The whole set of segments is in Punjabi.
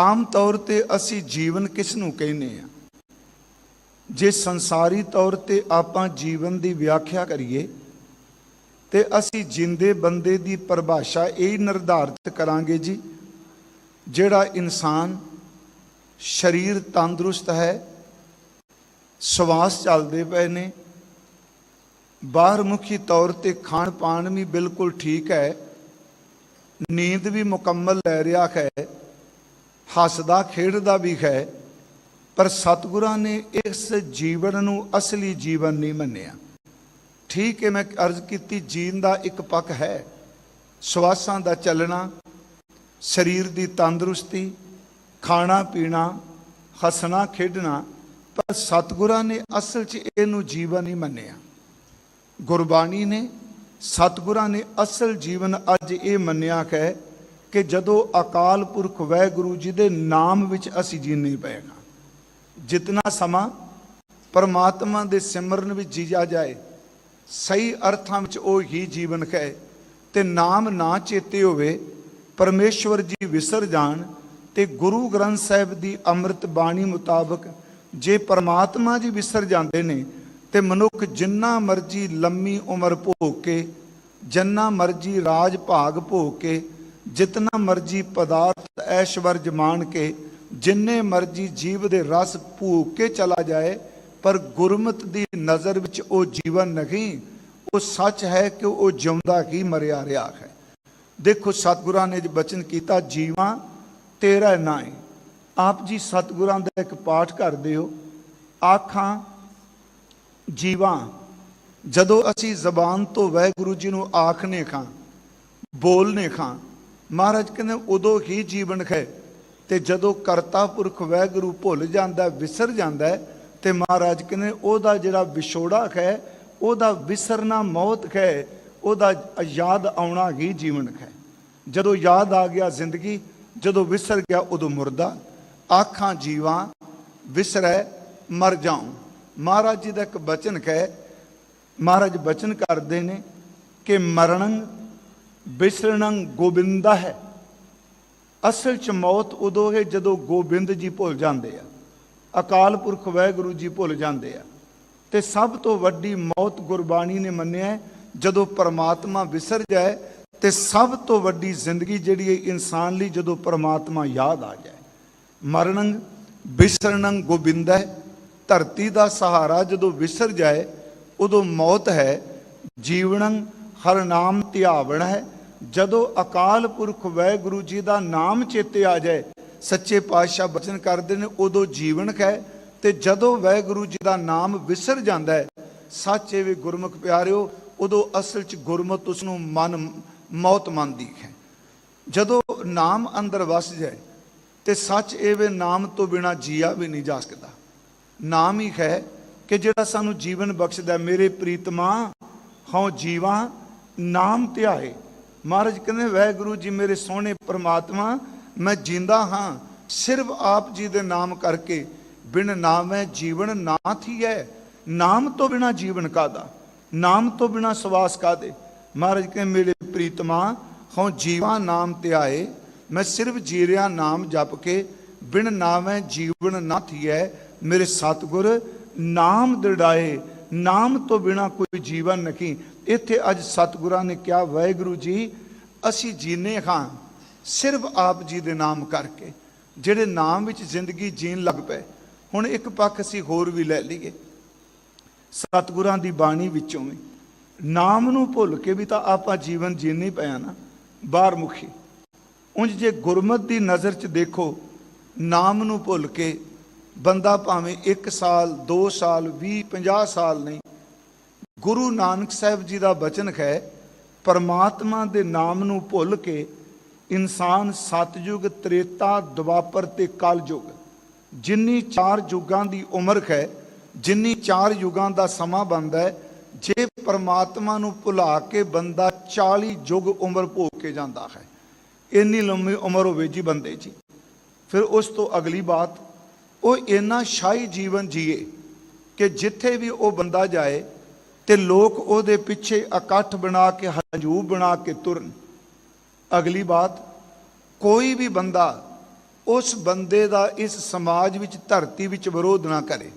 ਆਮ ਤੌਰ ਤੇ ਅਸੀਂ ਜੀਵਨ ਕਿਸ ਨੂੰ ਕਹਿੰਦੇ ਆ ਜੇ ਸੰਸਾਰੀ ਤੌਰ ਤੇ ਆਪਾਂ ਜੀਵਨ ਦੀ ਵਿਆਖਿਆ ਕਰੀਏ, ਤੇ ਅਸੀਂ ਜਿੰਦੇ ਬੰਦੇ ਦੀ ਪਰਿਭਾਸ਼ਾ ਇਹ ਨਿਰਧਾਰਤ ਕਰਾਂਗੇ ਜੀ, ਜਿਹੜਾ ਇਨਸਾਨ ਸਰੀਰ ਤੰਦਰੁਸਤ ਹੈ, ਸਵਾਸ ਚੱਲਦੇ ਪਏ ਨੇ ਬਾਹਰ ਮੁਖੀ ਤੌਰ ਤੇ ਖਾਣ ਪਾਣ ਵੀ ਬਿਲਕੁਲ ਠੀਕ ਹੈ, ਨੀਂਦ ਵੀ ਮੁਕੰਮਲ ਲੈ ਰਿਹਾ ਹੈ ਹੱਸਦਾ, ਖੇਡਦਾ ਵੀ ਹੈ, ਪਰ ਸਤਿਗੁਰਾਂ ਨੇ ਇਸ ਜੀਵਨ ਨੂੰ ਅਸਲੀ ਜੀਵਨ ਨਹੀਂ ਮੰਨਿਆ। ਠੀਕ ਹੈ, ਮੈਂ ਅਰਜ਼ ਕੀਤੀ, ਜੀਣ ਦਾ ਇੱਕ ਪੱਖ ਹੈ। ਸਵਾਸਾਂ ਦਾ ਚੱਲਣਾ, ਸਰੀਰ ਦੀ ਤੰਦਰੁਸਤੀ, ਖਾਣਾ ਪੀਣਾ, ਹੱਸਣਾ, ਖੇਡਣਾ, ਪਰ ਸਤਿਗੁਰਾਂ ਨੇ ਅਸਲ 'ਚ ਇਹਨੂੰ ਜੀਵਨ ਹੀ ਮੰਨਿਆ। ਗੁਰਬਾਣੀ ਨੇ ਸਤਿਗੁਰਾਂ ਨੇ ਅਸਲ ਜੀਵਨ ਅੱਜ ਇਹ ਮੰਨਿਆ ਹੈ ਕਿ ਜਦੋਂ ਅਕਾਲ ਪੁਰਖ ਵਾਹਿਗੁਰੂ ਜੀ ਦੇ ਨਾਮ ਵਿੱਚ ਅਸੀਂ ਜੀਣੇ ਪਏਗਾ ਜਿਤਨਾ ਸਮਾਂ ਪਰਮਾਤਮਾ ਦੇ ਸਿਮਰਨ ਵਿੱਚ ਜੀਆ ਜਾਏ, ਸਹੀ ਅਰਥਾਂ ਵਿੱਚ ਉਹ ਹੀ ਜੀਵਨ ਹੈ ਤੇ ਨਾਮ ਨਾ ਚੇਤੇ ਹੋਵੇ, ਪਰਮੇਸ਼ਵਰ ਜੀ ਵਿਸਰ ਜਾਣ ਤੇ ਗੁਰੂ ਗ੍ਰੰਥ ਸਾਹਿਬ ਦੀ ਅੰਮ੍ਰਿਤ ਬਾਣੀ ਮੁਤਾਬਕ ਜੇ ਪਰਮਾਤਮਾ ਜੀ ਵਿਸਰ ਜਾਂਦੇ ਨੇ ਤੇ ਮਨੁੱਖ ਜਿੰਨਾ ਮਰਜ਼ੀ ਲੰਮੀ ਉਮਰ ਭੋਗ ਕੇ, ਜਿੰਨਾ ਮਰਜ਼ੀ ਰਾਜ ਭਾਗ ਭੋਗ ਕੇ ਜਿਤਨਾ ਮਰਜ਼ੀ ਪਦਾਰਥ ਐਸ਼ਵਰਜ ਮਾਣ ਕੇ, ਜਿੰਨੇ ਮਰਜ਼ੀ ਜੀਵ ਦੇ ਰਸ ਭੂਕ ਕੇ ਚਲਾ ਜਾਏ, ਪਰ ਗੁਰਮਤ ਦੀ ਨਜ਼ਰ ਵਿੱਚ ਉਹ ਜੀਵਨ ਨਹੀਂ। ਉਹ ਸੱਚ ਹੈ ਕਿ ਉਹ ਜਿਉਂਦਾ ਕੀ ਮਰਿਆ ਰਿਹਾ ਹੈ। ਦੇਖੋ ਸਤਿਗੁਰਾਂ ਨੇ ਜੋ ਬਚਨ ਕੀਤਾ, ਜੀਵਾਂ ਤੇਰਾ ਨਾਏ। ਆਪ ਜੀ ਸਤਿਗੁਰਾਂ ਦਾ ਇੱਕ ਪਾਠ ਕਰਦੇ ਹੋ। ਆਖਾਂ, ਜੀਵਾਂ, ਜਦੋਂ ਅਸੀਂ ਜ਼ਬਾਨ ਤੋਂ ਵਾਹਿਗੁਰੂ ਜੀ ਨੂੰ ਆਖਨੇ ਖਾਂ, ਬੋਲਨੇ ਖਾਂ ਮਹਾਰਾਜ ਕਹਿੰਦੇ, ਉਦੋਂ ਹੀ ਜੀਵਨ ਹੈ ਤੇ ਜਦੋਂ ਕਰਤਾ ਪੁਰਖ ਵਾਹਿਗੁਰੂ ਭੁੱਲ ਜਾਂਦਾ, ਵਿਸਰ ਜਾਂਦਾ ਤੇ ਮਹਾਰਾਜ ਕਹਿੰਦੇ, ਉਹਦਾ ਜਿਹੜਾ ਵਿਛੋੜਾ ਹੈ ਉਹਦਾ ਵਿਸਰਨਾ ਮੌਤ ਹੈ ਉਹਦਾ ਯਾਦ ਆਉਣਾ ਹੀ ਜੀਵਨ ਹੈ ਜਦੋਂ ਯਾਦ ਆ ਗਿਆ ਜ਼ਿੰਦਗੀ, ਜਦੋਂ ਵਿਸਰ ਗਿਆ, ਉਦੋਂ ਮੁਰਦਾ। ਆਖਾਂ ਜੀਵਾਂ, ਵਿਸਰੈ, ਮਰ ਜਾਉ। ਮਹਾਰਾਜ ਜੀ ਦਾ ਇੱਕ ਬਚਨ ਹੈ ਮਹਾਰਾਜ ਬਚਨ ਕਰਦੇ ਨੇ ਕਿ ਮਰਨ ਬਿਸਰਣੰ ਗੋਬਿੰਦਾ ਹੈ। ਅਸਲ ਚ ਮੌਤ ਉਦੋਂ ਹੈ ਜਦੋਂ ਗੋਬਿੰਦ ਜੀ ਭੁੱਲ ਜਾਂਦੇ ਆ। ਅਕਾਲ ਪੁਰਖ ਵਾਹਿਗੁਰੂ ਜੀ ਭੁੱਲ ਜਾਂਦੇ ਆ। ਤੇ ਸਭ ਤੋਂ ਵੱਡੀ ਮੌਤ ਗੁਰਬਾਣੀ ਨੇ ਮੰਨਿਆ ਜਦੋਂ ਪਰਮਾਤਮਾ ਵਿਸਰ ਜਾਏ ਤੇ ਸਭ ਤੋਂ ਵੱਡੀ ਜ਼ਿੰਦਗੀ ਜਿਹੜੀ ਹੈ ਇਨਸਾਨ ਲਈ ਜਦੋਂ ਪਰਮਾਤਮਾ ਯਾਦ ਆ ਜਾਏ। ਮਰਣੰ ਬਿਸਰਣੰ ਗੋਬਿੰਦ ਹੈ। ਧਰਤੀ ਦਾ ਸਹਾਰਾ ਜਦੋਂ ਵਿਸਰ ਜਾਏ, ਉਦੋਂ ਮੌਤ ਹੈ। ਜੀਵਨੰ ਹਰ ਨਾਮ ਧਿਆਵਣ ਹੈ। ਜਦੋਂ ਅਕਾਲ ਪੁਰਖ ਵਾਹਿਗੁਰੂ ਜੀ ਦਾ ਨਾਮ ਚੇਤੇ ਆ ਜਾਏ, ਸੱਚੇ ਪਾਤਸ਼ਾਹ ਬਚਨ ਕਰਦੇ ਨੇ, ਉਦੋਂ ਜੀਵਨ ਹੈ ਤੇ ਜਦੋਂ ਵਾਹਿਗੁਰੂ ਜੀ ਦਾ ਨਾਮ ਵਿਸਰ ਜਾਂਦਾ ਹੈ, ਸੱਚੇ ਵੀ ਗੁਰਮੁਖ ਪਿਆਰਿਓ, ਉਦੋਂ ਅਸਲ ਚ ਗੁਰਮਤ ਉਸ ਨੂੰ ਮਨ, ਮੌਤ ਮੰਨਦੀ ਹੈ। ਜਦੋਂ ਨਾਮ ਅੰਦਰ ਵਸ ਜਾਏ, ਤੇ ਸੱਚ ਇਹ ਵੇ ਨਾਮ ਤੋਂ ਬਿਨਾ ਜੀਆ ਵੀ ਨਹੀਂ ਜਾ ਸਕਦਾ। ਨਾਮ ਹੀ ਹੈ ਕਿ ਜਿਹੜਾ ਸਾਨੂੰ ਜੀਵਨ ਬਖਸ਼ਦਾ ਮੇਰੇ ਪ੍ਰੀਤਮਾ, ਹਉ ਜੀਵਾਂ, ਨਾਮ ਧਿਆਏ ਮਹਾਰਾਜ ਕਹਿੰਦੇ, ਵਾਹਿਗੁਰੂ ਜੀ ਮੇਰੇ ਸੋਹਣੇ ਪ੍ਰਮਾਤਮਾ, ਮੈਂ ਜਿੰਦਾ ਹਾਂ। ਸਿਰਫ ਆਪ ਜੀ ਦੇ ਨਾਮ ਕਰਕੇ ਬਿਨ ਨਾਮੈ ਜੀਵਨ ਨਾ ਥੀਐ ਨਾਮ ਤੋਂ ਬਿਨਾ ਜੀਵਨ ਕਾਦਾ ਨਾਮ ਤੋਂ ਬਿਨਾ ਸਵਾਸ ਕਾਦੇ ਮਹਾਰਾਜ ਕਹਿੰਦੇ, ਮੇਰੇ ਪ੍ਰੀਤਮਾ, ਹਉ ਜੀਵਾ ਨਾਮ ਧਿਆਏ ਮੈਂ ਸਿਰਫ ਜੀਰਿਆ ਨਾਮ ਜਪ ਕੇ ਬਿਨ ਨਾਮੈ ਜੀਵਨ ਨਾ ਥੀਐ ਮੇਰੇ ਸਤਗੁਰ ਨਾਮ ਦਿੜਾਏ ਨਾਮ ਤੋਂ ਬਿਨਾ ਕੋਈ ਜੀਵਨ ਨਹੀਂ। ਇੱਥੇ ਅੱਜ ਸਤਿਗੁਰਾਂ ਨੇ ਕਿਹਾ, ਵਾਹਿਗੁਰੂ ਜੀ, ਅਸੀਂ ਜੀਨੇ ਹਾਂ ਸਿਰਫ ਆਪ ਜੀ ਦੇ ਨਾਮ ਕਰਕੇ, ਜਿਹੜੇ ਨਾਮ ਵਿੱਚ ਜ਼ਿੰਦਗੀ ਜੀਣ ਲੱਗ ਪਏ। ਹੁਣ ਇੱਕ ਪੱਖ ਅਸੀਂ ਹੋਰ ਵੀ ਲੈ ਲਈਏ। ਸਤਿਗੁਰਾਂ ਦੀ ਬਾਣੀ ਵਿੱਚੋਂ ਵੀ, ਨਾਮ ਨੂੰ ਭੁੱਲ ਕੇ ਵੀ ਤਾਂ ਆਪਾਂ ਜੀਵਨ ਜੀਣੇ ਪਿਆ ਨਾ। ਬਾਹਰ ਮੁਖੀ ਉਂਝ ਜੇ ਗੁਰਮਤ ਦੀ ਨਜ਼ਰ 'ਚ ਦੇਖੋ, ਨਾਮ ਨੂੰ ਭੁੱਲ ਕੇ ਬੰਦਾ ਭਾਵੇਂ 1 ਸਾਲ 2 ਸਾਲ 20 50 ਸਾਲ ਨਹੀਂ। ਗੁਰੂ ਨਾਨਕ ਸਾਹਿਬ ਜੀ ਦਾ ਬਚਨ ਹੈ, ਪਰਮਾਤਮਾ ਦੇ ਨਾਮ ਨੂੰ ਭੁੱਲ ਕੇ ਇਨਸਾਨ ਸਤਜੁਗ ਤ੍ਰੇਤਾ ਦੁਆਪਰ ਤੇ ਕਲਯੁਗ, ਜਿੰਨੀ ਚਾਰ ਯੁੱਗਾਂ ਦੀ ਉਮਰ ਹੈ, ਜਿੰਨੀ ਚਾਰ ਯੁੱਗਾਂ ਦਾ ਸਮਾਂ ਬੰਦਾ ਹੈ, ਜੇ ਪਰਮਾਤਮਾ ਨੂੰ ਭੁਲਾ ਕੇ ਬੰਦਾ 40 ਯੁੱਗ ਉਮਰ ਭੋਗ ਕੇ ਜਾਂਦਾ ਹੈ, ਇੰਨੀ ਲੰਮੀ ਉਮਰ ਹੋਵੇ ਜੀ ਬੰਦੇ ਜੀ ਫਿਰ ਉਸ ਤੋਂ ਅਗਲੀ ਬਾਤ ਉਹ ਇੰਨਾ ਸ਼ਾਹੀ ਜੀਵਨ ਜੀਏ ਕਿ ਜਿੱਥੇ ਵੀ ਉਹ ਬੰਦਾ ਜਾਏ ਤੇ ਲੋਕ ਉਹਦੇ ਪਿੱਛੇ ਇਕੱਠ ਬਣਾ ਕੇ, ਹੰਝੂ ਬਣਾ ਕੇ ਤੁਰਨ। ਅਗਲੀ ਬਾਤ, ਕੋਈ ਵੀ ਬੰਦਾ ਉਸ ਬੰਦੇ ਦਾ ਇਸ ਸਮਾਜ ਵਿੱਚ, ਧਰਤੀ ਵਿੱਚ ਵਿਰੋਧ ਨਾ ਕਰੇ।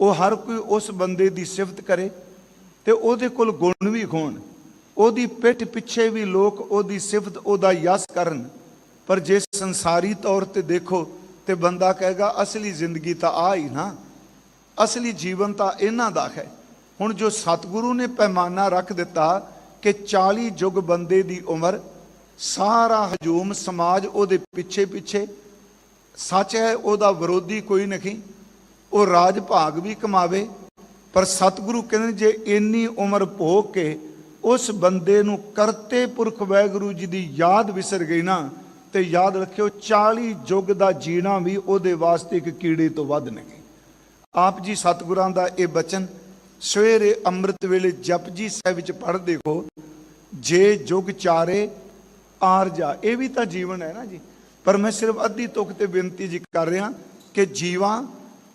ਉਹ ਹਰ ਕੋਈ ਉਸ ਬੰਦੇ ਦੀ ਸਿਫਤ ਕਰੇ ਤੇ ਉਹਦੇ ਕੋਲ ਗੁਣ ਵੀ ਹੋਣ। ਉਹਦੀ ਪਿੱਠ ਪਿੱਛੇ ਵੀ ਲੋਕ ਉਹਦੀ ਸਿਫਤ, ਉਹਦਾ ਯਸ ਕਰਨ। ਪਰ ਜੇ ਸੰਸਾਰੀ ਤੌਰ ਤੇ ਦੇਖੋ ਤੇ ਬੰਦਾ ਕਹੇਗਾ, ਅਸਲੀ ਜ਼ਿੰਦਗੀ ਤਾਂ ਆ ਹੀ ਨਾ। ਅਸਲੀ ਜੀਵਨ ਤਾਂ ਇਹਨਾਂ ਦਾ ਹੈ। ਹੁਣ ਜੋ ਸਤਿਗੁਰੂ ਨੇ ਪੈਮਾਨਾ ਰੱਖ ਦਿੱਤਾ ਕਿ 40 ਯੁੱਗ ਬੰਦੇ ਦੀ ਉਮਰ, ਸਾਰਾ ਹਜੂਮ ਸਮਾਜ ਉਹਦੇ ਪਿੱਛੇ ਪਿੱਛੇ ਸੱਚ ਹੈ, ਉਹਦਾ ਵਿਰੋਧੀ ਕੋਈ ਨਹੀਂ। ਉਹ ਰਾਜ ਭਾਗ ਵੀ ਕਮਾਵੇ। ਪਰ ਸਤਿਗੁਰੂ ਕਹਿੰਦੇ ਜੇ ਇੰਨੀ ਉਮਰ ਭੋਗ ਕੇ ਉਸ ਬੰਦੇ ਨੂੰ ਕਰਤੇ ਪੁਰਖ ਵਾਹਿਗੁਰੂ ਜੀ ਦੀ ਯਾਦ ਵਿਸਰ ਗਈ ਨਾ ਤੇ ਯਾਦ ਰੱਖਿਓ 40 ਯੁੱਗ ਦਾ ਜੀਣਾ ਵੀ ਉਹਦੇ ਵਾਸਤੇ ਇੱਕ ਕੀੜੇ ਤੋਂ ਵੱਧ ਨਹੀਂ। ਆਪ ਜੀ ਸਤਿਗੁਰਾਂ ਦਾ ਇਹ ਬਚਨ, ਸਵੇਰੇ ਅੰਮ੍ਰਿਤ ਵੇਲੇ ਜਪਜੀ ਸਾਹਿਬ ਵਿੱਚ ਪੜ੍ਹ ਦੇਖੋ ਜੇ ਜੁਗ ਚਾਰੇ ਆਰ ਜਾ। ਇਹ ਵੀ ਤਾਂ ਜੀਵਨ ਹੈ ਨਾ ਜੀ। ਪਰ ਮੈਂ ਸਿਰਫ ਅੱਧੀ ਤੁਕ ਤੇ ਬੇਨਤੀ ਜੀ ਕਰ ਰਿਹਾ ਕਿ ਜੀਵਾਂ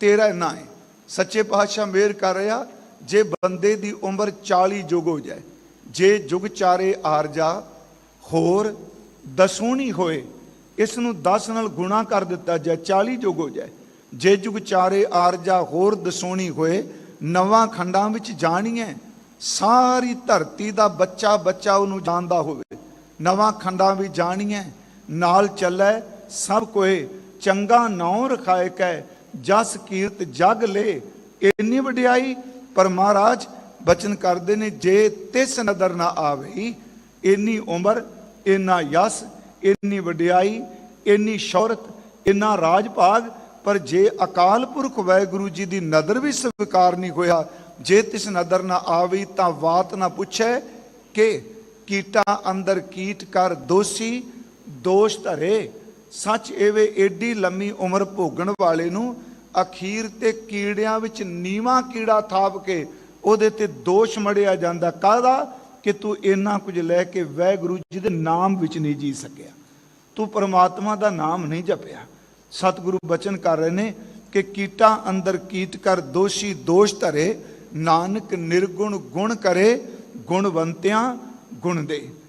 ਤੇਰਾ ਨਾ ਹੈ। ਸੱਚੇ ਪਾਤਸ਼ਾਹ ਮੇਰ ਕਰ ਰਿਹਾ, ਜੇ ਬੰਦੇ ਦੀ ਉਮਰ 40 ਜੁਗ ਹੋ ਜਾਏ, ਜੇ ਜੁਗ ਚਾਰੇ ਆਰ ਜਾ, ਹੋਰ ਦਸੂਣੀ ਹੋਏ, ਇਸ ਨੂੰ 10 ਨਾਲ ਗੁਣਾ ਕਰ ਦਿੱਤਾ ਜਾਏ 40 ਜੁਗ ਹੋ ਜਾਏ। ਜੇ ਜੁਗ ਚਾਰੇ ਆਰ ਜਾ ਹੋਰ ਦਸੂਣੀ ਹੋਏ, ਨਵਾਂ ਖੰਡਾਂ ਵਿੱਚ ਜਾਣੀਏ ਸਾਰੀ ਧਰਤੀ ਦਾ ਬੱਚਾ ਬੱਚਾ ਉਹਨੂੰ ਜਾਣਦਾ ਹੋਵੇ। ਨਵਾਂ ਖੰਡਾਂ ਵੀ ਜਾਣੀਏ ਨਾਲ ਚੱਲੈ, ਸਭ ਕੋਏ, ਚੰਗਾ ਨਾਉ ਰਖਾਏ ਕੈ, ਜਸ ਕੀਰਤ ਜਗ ਲੇ। ਇੰਨੀ ਵਡਿਆਈ ਪਰ ਮਹਾਰਾਜ ਬਚਨ ਕਰਦੇ ਨੇ, ਜੇ ਤਿਸ ਨਦਰ ਨਾ ਆਵੇ ਇੰਨੀ ਉਮਰ ਇੰਨਾ ਯਸ, ਇੰਨੀ ਵਡਿਆਈ, ਇੰਨੀ ਸ਼ੌਹਰਤ, ਇੰਨਾ ਰਾਜ ਭਾਗ ਪਰ ਜੇ ਅਕਾਲ ਪੁਰਖ ਵਾਹਿਗੁਰੂ ਜੀ ਦੀ ਨਦਰ ਵੀ ਸਵੀਕਾਰ ਨਹੀਂ ਹੋਇਆ, ਜੇ ਤਿਸ ਨਦਰ ਨਾ ਆਵੀ ਤਾਂ ਬਾਤ ਨਾ ਪੁੱਛੇ ਕਿ ਕੀਟਾ ਅੰਦਰ ਕੀਟ ਕਰ ਦੋਸ਼ੀ, ਦੋਸ਼ ਧਰੇ। ਸੱਚ ਐਵੇਂ ਏਡੀ ਲੰਮੀ ਉਮਰ ਭੋਗਣ ਵਾਲੇ ਨੂੰ ਅਖੀਰ ਤੇ ਕੀੜਿਆਂ ਵਿੱਚ ਨੀਵਾ ਕੀੜਾ ਥਾਪ ਕੇ ਉਹਦੇ ਤੇ ਦੋਸ਼ ਮੜਿਆ ਜਾਂਦਾ ਕਾਹਦਾ? ਕਿ ਤੂੰ ਇੰਨਾ ਕੁਝ ਲੈ ਕੇ ਵਾਹਿਗੁਰੂ ਜੀ ਦੇ ਨਾਮ ਵਿੱਚ ਨਹੀਂ ਜੀ ਸਕਿਆ। ਤੂੰ ਪਰਮਾਤਮਾ ਦਾ ਨਾਮ ਨਹੀਂ ਜਪਿਆ। ਸਤਿਗੁਰੂ ਬਚਨ ਕਰ ਰਹੇ ਨੇ ਕਿ ਕੀਟਾਂ ਅੰਦਰ ਕੀਟ ਕਰ, ਦੋਸ਼ੀ ਦੋਸ਼ ਧਰੇ, ਨਾਨਕ ਨਿਰਗੁਣ ਗੁਣ ਕਰੇ, ਗੁਣਵੰਤਿਆਂ ਗੁਣ ਦੇ।